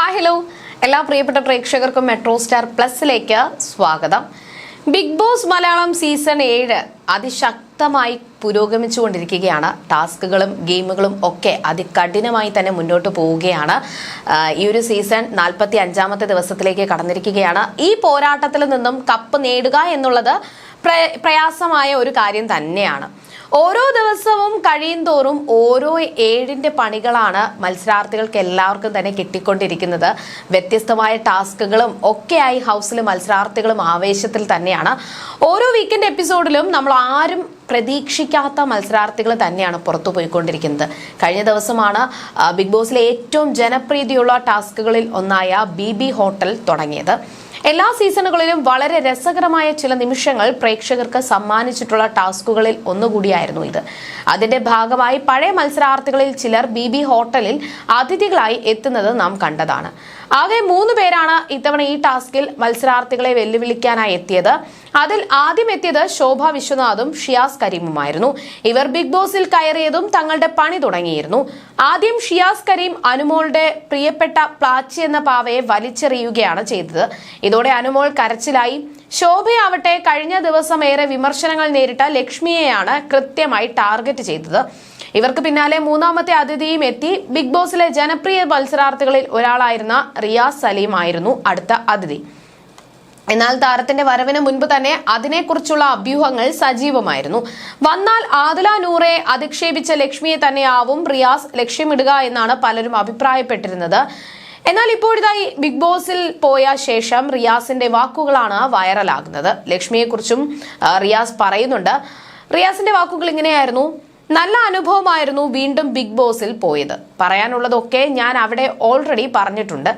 Hi hello എല്ലാ പ്രിയപ്പെട്ട പ്രേക്ഷകർക്കും മെട്രോ സ്റ്റാർ പ്ലസിലേക്ക് സ്വാഗതം. ബിഗ് ബോസ് മലയാളം സീസൺ ഏഴ് അതിശക്തമായി പുരോഗമിച്ചുകൊണ്ടിരിക്കുകയാണ്. ടാസ്കുകളും ഗെയിമുകളും ഒക്കെ അതികഠിനമായി തന്നെ മുന്നോട്ട് പോവുകയാണ്. ഈ ഒരു സീസൺ നാൽപ്പത്തി അഞ്ചാമത്തെ ദിവസത്തിലേക്ക് കടന്നിരിക്കുകയാണ്. ഈ പോരാട്ടത്തിൽ നിന്നും കപ്പ് നേടുക എന്നുള്ളത് പ്രയാസമായ ഒരു കാര്യം തന്നെയാണ്. ഓരോ ദിവസവും കഴിയും തോറും ഓരോ ഏഴിന്റെ പണികളാണ് മത്സരാർത്ഥികൾക്ക് എല്ലാവർക്കും തന്നെ കിട്ടിക്കൊണ്ടിരിക്കുന്നത്. വ്യത്യസ്തമായ ടാസ്കുകളും ഒക്കെയായി ഹൗസിൽ മത്സരാർത്ഥികളും ആവേശത്തിൽ തന്നെയാണ്. ഓരോ വീക്കെൻഡ് എപ്പിസോഡിലും നമ്മൾ ആരും പ്രതീക്ഷിക്കാത്ത മത്സരാർത്ഥികൾ തന്നെയാണ് പുറത്തു പോയിക്കൊണ്ടിരിക്കുന്നത്. കഴിഞ്ഞ ദിവസമാണ് ബിഗ് ബോസിലെ ഏറ്റവും ജനപ്രീതിയുള്ള ടാസ്കുകളിൽ ഒന്നായ ബി ബി ഹോട്ടൽ തുടങ്ങിയത്. എല്ലാ സീസണുകളിലും വളരെ രസകരമായ ചില നിമിഷങ്ങൾ പ്രേക്ഷകർക്ക് സമ്മാനിച്ചിട്ടുള്ള ടാസ്കുകളിൽ ഒന്നുകൂടിയായിരുന്നു ഇത്. അതിന്റെ ഭാഗമായി പഴയ മത്സരാർത്ഥികളിൽ ചിലർ ബി ഹോട്ടലിൽ അതിഥികളായി എത്തുന്നത് നാം കണ്ടതാണ്. ആകെ മൂന്ന് പേരാണ് ഇത്തവണ ഈ ടാസ്കിൽ മത്സരാർത്ഥികളെ വെല്ലുവിളിക്കാനായി എത്തിയത്. അതിൽ ആദ്യം എത്തിയത് ശോഭ വിശ്വനാഥും ഷിയാസ് കരീമുമായിരുന്നു. ഇവർ ബിഗ് ബോസിൽ കയറിയതും തങ്ങളുടെ പണി തുടങ്ങിയിരുന്നു. ആദ്യം ഷിയാസ് കരീം അനുമോളുടെ പ്രിയപ്പെട്ട പ്ലാച്ചി എന്ന പാവയെ വലിച്ചെറിയുകയാണ് ചെയ്തത്. ഇതോടെ അനുമോൾ കരച്ചിലായി. ശോഭയാവട്ടെ കഴിഞ്ഞ ദിവസം ഏറെ വിമർശനങ്ങൾ നേരിട്ട ലക്ഷ്മിയെയാണ് കൃത്യമായി ടാർഗറ്റ് ചെയ്തത്. ഇവർക്ക് പിന്നാലെ മൂന്നാമത്തെ അതിഥിയും എത്തി. ബിഗ് ബോസിലെ ജനപ്രിയ മത്സരാർത്ഥികളിൽ ഒരാളായിരുന്ന റിയാസ് സലീം ആയിരുന്നു അടുത്ത അതിഥി. എന്നാൽ താരത്തിന്റെ വരവിന് മുൻപ് തന്നെ അതിനെക്കുറിച്ചുള്ള അഭ്യൂഹങ്ങൾ സജീവമായിരുന്നു. വന്നാൽ ആദില നൂറെ അധിക്ഷേപിച്ച ലക്ഷ്മിയെ തന്നെയാവും റിയാസ് ലക്ഷ്യമിടുക എന്നാണ് പലരും അഭിപ്രായപ്പെട്ടിരുന്നത്. എന്നാൽ ഇപ്പോഴിതായി ബിഗ് ബോസിൽ പോയ ശേഷം റിയാസിന്റെ വാക്കുകളാണ് വൈറലാകുന്നത്. ലക്ഷ്മിയെക്കുറിച്ചും റിയാസ് പറയുന്നുണ്ട്. റിയാസിന്റെ വാക്കുകൾ ഇങ്ങനെയായിരുന്നു. നല്ല അനുഭവമായിരുന്നു വീണ്ടും ബിഗ് ബോസിൽ പോയത്. പറയാനുള്ളതൊക്കെ ഞാൻ അവിടെ ഓൾറെഡി പറഞ്ഞിട്ടുണ്ട്.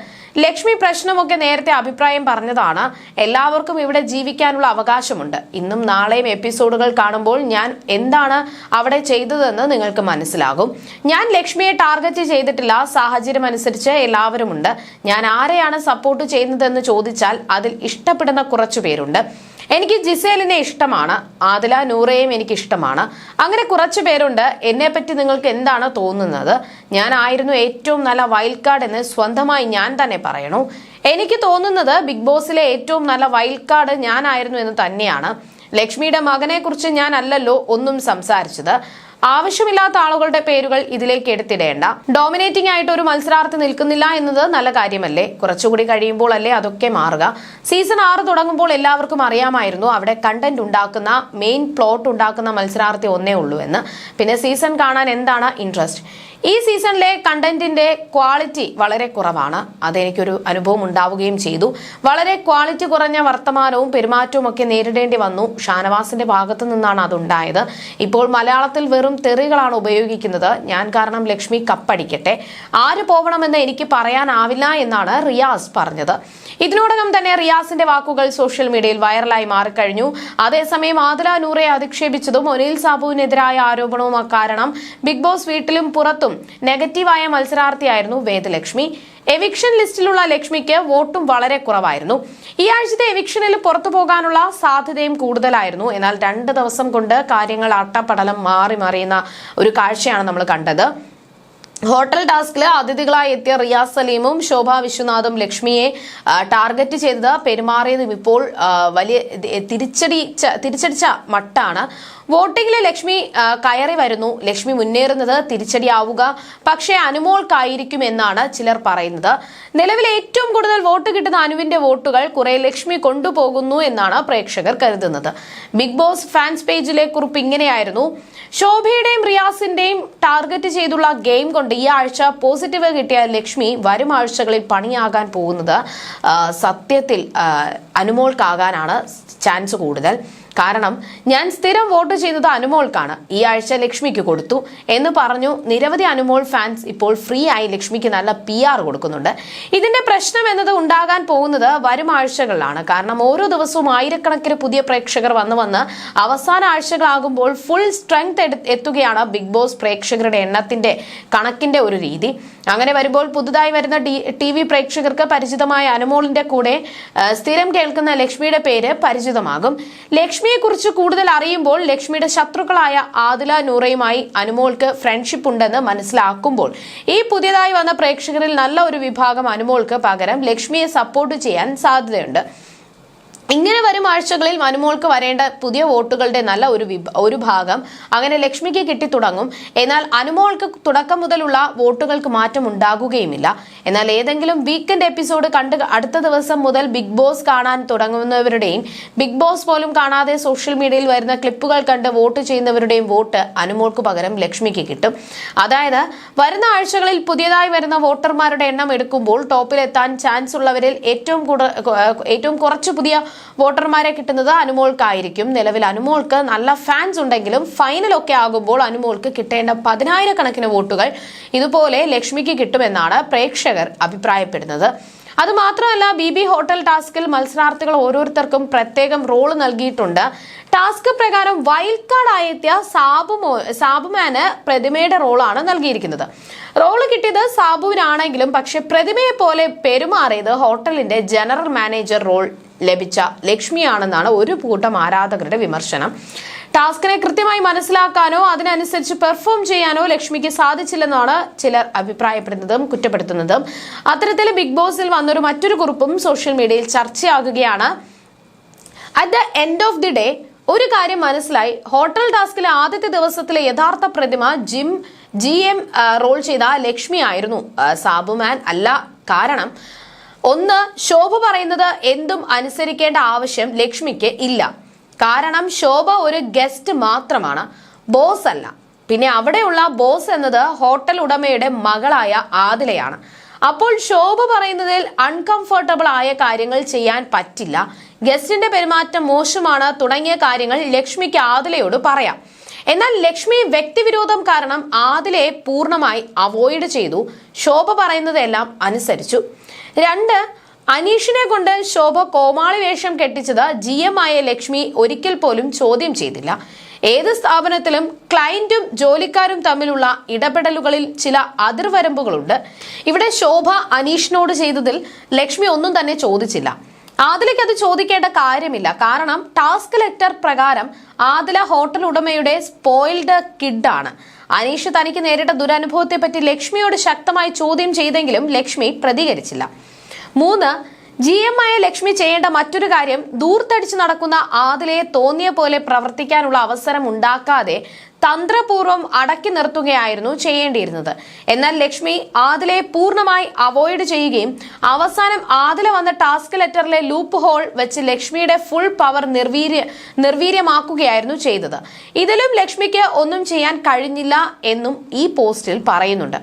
ലക്ഷ്മി പ്രശ്നമൊക്കെ നേരത്തെ അഭിപ്രായം പറഞ്ഞതാണ്. എല്ലാവർക്കും ഇവിടെ ജീവിക്കാനുള്ള അവകാശമുണ്ട്. ഇന്നും നാളെയും എപ്പിസോഡുകൾ കാണുമ്പോൾ ഞാൻ എന്താണ് അവിടെ ചെയ്തതെന്ന് നിങ്ങൾക്ക് മനസ്സിലാകും. ഞാൻ ലക്ഷ്മിയെ ടാർഗറ്റ് ചെയ്തിട്ടില്ല. സാഹചര്യം അനുസരിച്ച് എല്ലാവരുമുണ്ട്. ഞാൻ ആരെയാണ് സപ്പോർട്ട് ചെയ്യുന്നതെന്ന് ചോദിച്ചാൽ അതിൽ ഇഷ്ടപ്പെടുന്ന കുറച്ചു പേരുണ്ട്. എനിക്ക് ജിസേലിനെ ഇഷ്ടമാണ്. ആദില നൂറയും എനിക്ക് ഇഷ്ടമാണ് അങ്ങനെ കുറച്ച് പേരുണ്ട്. എന്നെ പറ്റി നിങ്ങൾക്ക് എന്താണ് തോന്നുന്നത്? ഞാനായിരുന്നു ഏറ്റവും നല്ല വൈൽഡ് കാർഡ് എന്ന് സ്വന്തമായി ഞാൻ തന്നെ പറയണു. എനിക്ക് തോന്നുന്നത് ബിഗ് ബോസിലെ ഏറ്റവും നല്ല വൈൽഡ് കാർഡ് ഞാനായിരുന്നു എന്ന് തന്നെയാണ്. ലക്ഷ്മിയുടെ മകനെ കുറിച്ച് ഞാൻ അല്ലല്ലോ ഒന്നും സംസാരിച്ചത്. ആവശ്യമില്ലാത്ത ആളുകളുടെ പേരുകൾ ഇതിലേക്ക് എടുത്തിടേണ്ട. ഡോമിനേറ്റിംഗ് ആയിട്ട് ഒരു മത്സരാർത്ഥി നിൽക്കുന്നില്ല എന്നത് നല്ല കാര്യമല്ലേ? കുറച്ചുകൂടി കഴിയുമ്പോൾ അല്ലേ അതൊക്കെ മാറുക. സീസൺ ആറ് തുടങ്ങുമ്പോൾ എല്ലാവർക്കും അറിയാമായിരുന്നു അവിടെ കണ്ടന്റ് ഉണ്ടാക്കുന്ന മെയിൻ പ്ലോട്ട് ഉണ്ടാക്കുന്ന മത്സരാർത്ഥി ഒന്നേ ഉള്ളൂ എന്ന്. പിന്നെ സീസൺ കാണാൻ എന്താണ് ഇൻട്രസ്റ്റ് ഈ സീസണിലെ കണ്ടന്റിന്റെ ക്വാളിറ്റി വളരെ കുറവാണ്. അതെനിക്കൊരു അനുഭവം ഉണ്ടാവുകയും ചെയ്തു. വളരെ ക്വാളിറ്റി കുറഞ്ഞ വർത്തമാനവും പെരുമാറ്റവും ഒക്കെ നേരിടേണ്ടി വന്നു. ഷാനവാസിന്റെ ഭാഗത്തു നിന്നാണ് അതുണ്ടായത്. ഇപ്പോൾ മലയാളത്തിൽ വെറും തെറികളാണ് ഉപയോഗിക്കുന്നത്. ഞാൻ കാരണം ലക്ഷ്മി കപ്പടിക്കട്ടെ. ആര് പോകണമെന്ന് എനിക്ക് പറയാനാവില്ല എന്നാണ് റിയാസ് പറഞ്ഞത്. ഇതിനോടകം തന്നെ റിയാസിന്റെ വാക്കുകൾ സോഷ്യൽ മീഡിയയിൽ വൈറലായി മാറിക്കഴിഞ്ഞു. അതേസമയം ആദില നൂറെ അധിക്ഷേപിച്ചതും ഒനിൽ സാബുവിനെതിരായ ആരോപണവും കാരണം ബിഗ് ബോസ് വീട്ടിലും പുറത്തും നെഗറ്റീവായ മത്സരാർത്ഥിയായിരുന്നു വേദലക്ഷ്മി. എവിക്ഷൻ ലിസ്റ്റിലുള്ള ലക്ഷ്മിക്ക് വോട്ടും വളരെ കുറവായിരുന്നു. ഈ ആഴ്ചത്തെ എവിക്ഷനിൽ പുറത്തു പോകാനുള്ള സാധ്യതയും കൂടുതലായിരുന്നു. എന്നാൽ രണ്ട് ദിവസം കൊണ്ട് കാര്യങ്ങൾ അട്ടപ്പടലം മാറി മറിയുന്ന ഒരു കാഴ്ചയാണ് നമ്മൾ കണ്ടത്. ഹോട്ടൽ ടാസ്കിൽ അതിഥികളായി എത്തിയ റിയാസ് സലീമും ശോഭ വിശ്വനാഥും ലക്ഷ്മിയെ ടാർഗറ്റ് ചെയ്തത് പെരുമാറിയതും ഇപ്പോൾ വലിയ തിരിച്ചടി തിരിച്ചടിച്ച മട്ടാണ്. വോട്ടിംഗിൽ ലക്ഷ്മി കയറി വരുന്നു. ലക്ഷ്മി മുന്നേറുന്നത് തിരിച്ചടിയാവുക. പക്ഷേ അനുമോൾക്കായിരിക്കും എന്നാണ് ചിലർ പറയുന്നത്. നിലവിലെ ഏറ്റവും കൂടുതൽ വോട്ട് കിട്ടുന്ന അനുവിന്റെ വോട്ടുകൾ കുറെ ലക്ഷ്മി കൊണ്ടുപോകുന്നു എന്നാണ് പ്രേക്ഷകർ കരുതുന്നത്. ബിഗ് ബോസ് ഫാൻസ് പേജിലെ കുറിപ്പ് ഇങ്ങനെയായിരുന്നു. ശോഭയുടെയും റിയാസിന്റെയും ടാർഗറ്റ് ചെയ്തുള്ള ഗെയിം കൊണ്ട് ഈ ആഴ്ച പോസിറ്റീവ് കിട്ടിയ ലക്ഷ്മി വരും ആഴ്ചകളിൽ പണിയാകാൻ പോകുന്നത് സത്യത്തിൽ അനുമോൾക്കാകാനാണ് ചാൻസ് കൂടുതൽ. കാരണം ഞാൻ സ്ഥിരം വോട്ട് ചെയ്യുന്നത് അനുമോൾക്കാണ്. ഈ ആഴ്ച ലക്ഷ്മിക്ക് കൊടുത്തു. എന്ന് പറഞ്ഞു നിരവധി അനുമോൾ ഫാൻസ് ഇപ്പോൾ ഫ്രീ ആയി ലക്ഷ്മിക്ക് നല്ല പി ആർ കൊടുക്കുന്നുണ്ട്. ഇതിന്റെ പ്രശ്നം എന്നത് ഉണ്ടാകാൻ പോകുന്നത് വരും ആഴ്ചകളിലാണ്. കാരണം ഓരോ ദിവസവും ആയിരക്കണക്കിന് പുതിയ പ്രേക്ഷകർ വന്നു വന്ന് അവസാന ആഴ്ചകളാകുമ്പോൾ ഫുൾ സ്ട്രെങ്ത് എത്തുകയാണ് ബിഗ് ബോസ് പ്രേക്ഷകരുടെ എണ്ണത്തിന്റെ കണക്കിന്റെ ഒരു രീതി. അങ്ങനെ വരുമ്പോൾ പുതുതായി വരുന്ന ടി വി പ്രേക്ഷകർക്ക് പരിചിതമായ അനുമോളിന്റെ കൂടെ സ്ഥിരം കേൾക്കുന്ന ലക്ഷ്മിയുടെ പേര് പരിചിതമാകും. ലക്ഷ്മി ലക്ഷ്മിയെ കുറിച്ച് കൂടുതൽ അറിയുമ്പോൾ ലക്ഷ്മിയുടെ ശത്രുക്കളായ ആദില നൂറയുമായി അനുമോൾക്ക് ഫ്രണ്ട്ഷിപ്പ് ഉണ്ടെന്ന് മനസ്സിലാക്കുമ്പോൾ ഈ പുതിയതായി വന്ന പ്രേക്ഷകരിൽ നല്ല ഒരു വിഭാഗം അനുമോൾക്ക് പകരം ലക്ഷ്മിയെ സപ്പോർട്ട് ചെയ്യാൻ സാധ്യതയുണ്ട്. ഇങ്ങനെ വരും ആഴ്ചകളിൽ മനുമോൾക്ക് വരേണ്ട പുതിയ വോട്ടുകളുടെ നല്ല ഒരു ഒരു ഭാഗം അങ്ങനെ ലക്ഷ്മിക്ക് കിട്ടിത്തുടങ്ങും എന്നാൽ അനുമോൾക്ക് തുടക്കം മുതലുള്ള വോട്ടുകൾക്ക് മാറ്റം ഉണ്ടാകുകയുമില്ല. എന്നാൽ ഏതെങ്കിലും വീക്കെൻഡ് എപ്പിസോഡ് കണ്ട് അടുത്ത ദിവസം മുതൽ ബിഗ് ബോസ് കാണാൻ തുടങ്ങുന്നവരുടെയും ബിഗ് ബോസ് പോലും കാണാതെ സോഷ്യൽ മീഡിയയിൽ വരുന്ന ക്ലിപ്പുകൾ കണ്ട് വോട്ട് ചെയ്യുന്നവരുടെയും വോട്ട് അനുമോൾക്ക് പകരം ലക്ഷ്മിക്ക് കിട്ടും. അതായത് വരുന്ന ആഴ്ചകളിൽ പുതിയതായി വരുന്ന വോട്ടർമാരുടെ എണ്ണം എടുക്കുമ്പോൾ ടോപ്പിലെത്താൻ ചാൻസ് ഉള്ളവരിൽ ഏറ്റവും കൂടുതൽ ഏറ്റവും കുറച്ച് പുതിയ വോട്ടർമാരെ കിട്ടുന്നത് അനുമോൾക്കായിരിക്കും. നിലവിൽ അനുമോൾക്ക് നല്ല ഫാൻസ് ഉണ്ടെങ്കിലും ഫൈനലൊക്കെ ആകുമ്പോൾ അനുമോൾക്ക് കിട്ടേണ്ട പതിനായിരക്കണക്കിന് വോട്ടുകൾ ഇതുപോലെ ലക്ഷ്മിക്ക് കിട്ടുമെന്നാണ് പ്രേക്ഷകർ അഭിപ്രായപ്പെടുന്നത്. അതുമാത്രമല്ല ബി ബി ഹോട്ടൽ ടാസ്കിൽ മത്സരാർത്ഥികൾ ഓരോരുത്തർക്കും പ്രത്യേകം റോൾ നൽകിയിട്ടുണ്ട്. ടാസ്ക് പ്രകാരം വൈൽഡ് കാർഡായി എത്തിയ സാബുമോ സാബുമാന് പ്രതിമയുടെ റോളാണ് നൽകിയിരിക്കുന്നത്. റോൾ കിട്ടിയത് സാബുവിനാണെങ്കിലും പക്ഷെ പ്രതിമയെ പോലെ പെരുമാറിയത് ഹോട്ടലിന്റെ ജനറൽ മാനേജർ റോൾ ലഭിച്ച ലക്ഷ്മിയാണെന്നാണ് ഒരു കൂട്ടം ആരാധകരുടെ വിമർശനം. ടാസ്കിനെ കൃത്യമായി മനസ്സിലാക്കാനോ അതിനനുസരിച്ച് പെർഫോം ചെയ്യാനോ ലക്ഷ്മിക്ക് സാധിച്ചില്ലെന്നാണ് ചിലർ അഭിപ്രായപ്പെടുന്നതും കുറ്റപ്പെടുത്തുന്നതും. അത്തരത്തിൽ ബിഗ് ബോസിൽ വന്നൊരു മറ്റൊരു കുറിപ്പും സോഷ്യൽ മീഡിയയിൽ ചർച്ചയാകുകയാണ്. At the end of the day ഒരു കാര്യം മനസ്സിലായി. ഹോട്ടൽ ടാസ്കിലെ ആദ്യത്തെ ദിവസത്തിലെ യഥാർത്ഥ പ്രതിമ ജിം ജി എം റോൾ ചെയ്ത ലക്ഷ്മി ആയിരുന്നു. സാബുമാൻ അല്ല. കാരണം ഒന്ന് ശോഭ പറയുന്നത് എന്തും അനുസരിക്കേണ്ട ആവശ്യം ലക്ഷ്മിക്ക് ഇല്ല. കാരണം ശോഭ ഒരു ഗസ്റ്റ് മാത്രമാണ്. ബോസ് അല്ല. പിന്നെ അവിടെയുള്ള ബോസ് എന്നത് ഹോട്ടൽ ഉടമയുടെ മകളായ ആദിലയാണ്. അപ്പോൾ ശോഭ പറയുന്നതിൽ അൺകംഫർട്ടബിൾ ആയ കാര്യങ്ങൾ ചെയ്യാൻ പറ്റില്ല. ഗസ്റ്റിന്റെ പെരുമാറ്റം മോശമാണ്. തുടങ്ങിയ കാര്യങ്ങൾ ലക്ഷ്മിക്ക് ആദിലയോട് പറയാം. എന്നാൽ ലക്ഷ്മി വ്യക്തിവിരോധം കാരണം ആദിലയെ പൂർണമായി അവോയ്ഡ് ചെയ്തു. ശോഭ പറയുന്നതെല്ലാം അനുസരിച്ചു. രണ്ട് അനീഷിനെ കൊണ്ട് ശോഭ കോമാളി വേഷം കെട്ടിച്ചത് ജി എം ആയ ലക്ഷ്മി ഒരിക്കൽ പോലും ചോദ്യം ചെയ്തില്ല. ഏത് സ്ഥാപനത്തിലും ക്ലയന്റും ജോലിക്കാരും തമ്മിലുള്ള ഇടപെടലുകളിൽ ചില അതിർവരമ്പുകളുണ്ട്. ഇവിടെ ശോഭ അനീഷിനോട് ചെയ്തതിൽ ലക്ഷ്മി ഒന്നും തന്നെ ചോദിച്ചില്ല. ആദിലയ്ക്ക് അത് ചോദിക്കേണ്ട കാര്യമില്ല. കാരണം ടാസ്ക് ലെറ്റർ പ്രകാരം ആദില ഹോട്ടൽ ഉടമയുടെ സ്പോയിൽഡ് കിഡാണ്. അനീഷ് തനിക്ക് നേരിട്ട ദുരനുഭവത്തെ പറ്റി ലക്ഷ്മിയോട് ശക്തമായി ചോദ്യം ചെയ്തെങ്കിലും ലക്ഷ്മി പ്രതികരിച്ചില്ല. മൂന്ന് ജി എം ആയ ലക്ഷ്മി ചെയ്യേണ്ട മറ്റൊരു കാര്യം ദൂർത്തടിച്ച് നടക്കുന്ന ആദിലയെ തോന്നിയ പോലെ പ്രവർത്തിക്കാനുള്ള അവസരം ഉണ്ടാക്കാതെ തന്ത്രപൂർവം അടക്കി നിർത്തുകയായിരുന്നു ചെയ്യേണ്ടിയിരുന്നത്. എന്നാൽ ലക്ഷ്മി ആദിലയെ പൂർണമായി അവോയ്ഡ് ചെയ്യുകയും അവസാനം ആദില വന്ന ടാസ്ക് ലെറ്ററിലെ ലൂപ്പ് ഹോൾ വെച്ച് ലക്ഷ്മിയുടെ ഫുൾ പവർ നിർവീര്യ നിർവീര്യമാക്കുകയായിരുന്നു ചെയ്തത്. ഇതിലും ലക്ഷ്മിക്ക് ഒന്നും ചെയ്യാൻ കഴിഞ്ഞില്ല എന്നും ഈ പോസ്റ്റിൽ പറയുന്നുണ്ട്.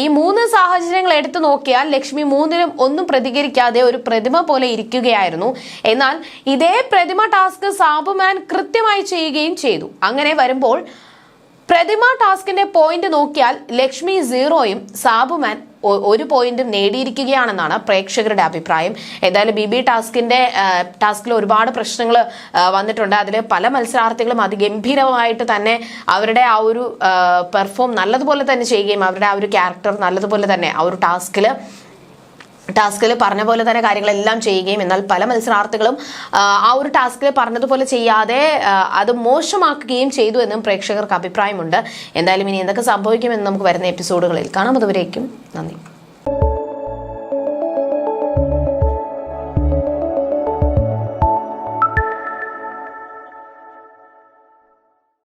ഈ മൂന്ന് സാഹചര്യങ്ങൾ എടുത്തു നോക്കിയാൽ ലക്ഷ്മി മൂന്നിലും ഒന്നും പ്രതികരിക്കാതെ ഒരു പ്രതിമ പോലെ ഇരിക്കുകയായിരുന്നു. എന്നാൽ ഇതേ പ്രതിമ ടാസ്ക് സാബുമാൻ കൃത്യമായി ചെയ്യുകയും ചെയ്തു. അങ്ങനെ വരുമ്പോൾ പ്രതിമ ടാസ്കിന്റെ പോയിന്റ് നോക്കിയാൽ ലക്ഷ്മി സീറോയും സാബുമാൻ ഒരു പോയിന്റും നേടിയിരിക്കുകയാണെന്നാണ് പ്രേക്ഷകരുടെ അഭിപ്രായം. ഏതായാലും ബി ബി ടാസ്കിന്റെ ടാസ്കിൽ ഒരുപാട് പ്രശ്നങ്ങൾ വന്നിട്ടുണ്ട്. അതിൽ പല മത്സരാർത്ഥികളും അതിഗംഭീരമായിട്ട് തന്നെ അവരുടെ ആ ഒരു പെർഫോം നല്ലതുപോലെ തന്നെ ചെയ്യുകയും അവരുടെ ആ ഒരു ക്യാരക്ടർ നല്ലതുപോലെ തന്നെ ആ ഒരു ടാസ്കിൽ ടാസ്കിൽ പറഞ്ഞ പോലെ തന്നെ കാര്യങ്ങളെല്ലാം ചെയ്യുകയും എന്നാൽ പല മത്സരാർത്ഥികളും ആ, ഒരു ടാസ്കിൽ പറഞ്ഞതുപോലെ ചെയ്യാതെ അത് മോശമാക്കുകയും ചെയ്തു എന്നും പ്രേക്ഷകർക്ക് അഭിപ്രായമുണ്ട്. എന്തായാലും ഇനി എന്തൊക്കെ സംഭവിക്കുമെന്ന് നമുക്ക് വരുന്ന എപ്പിസോഡുകളിൽ കാണാം. അതുവരേക്കും നന്ദി.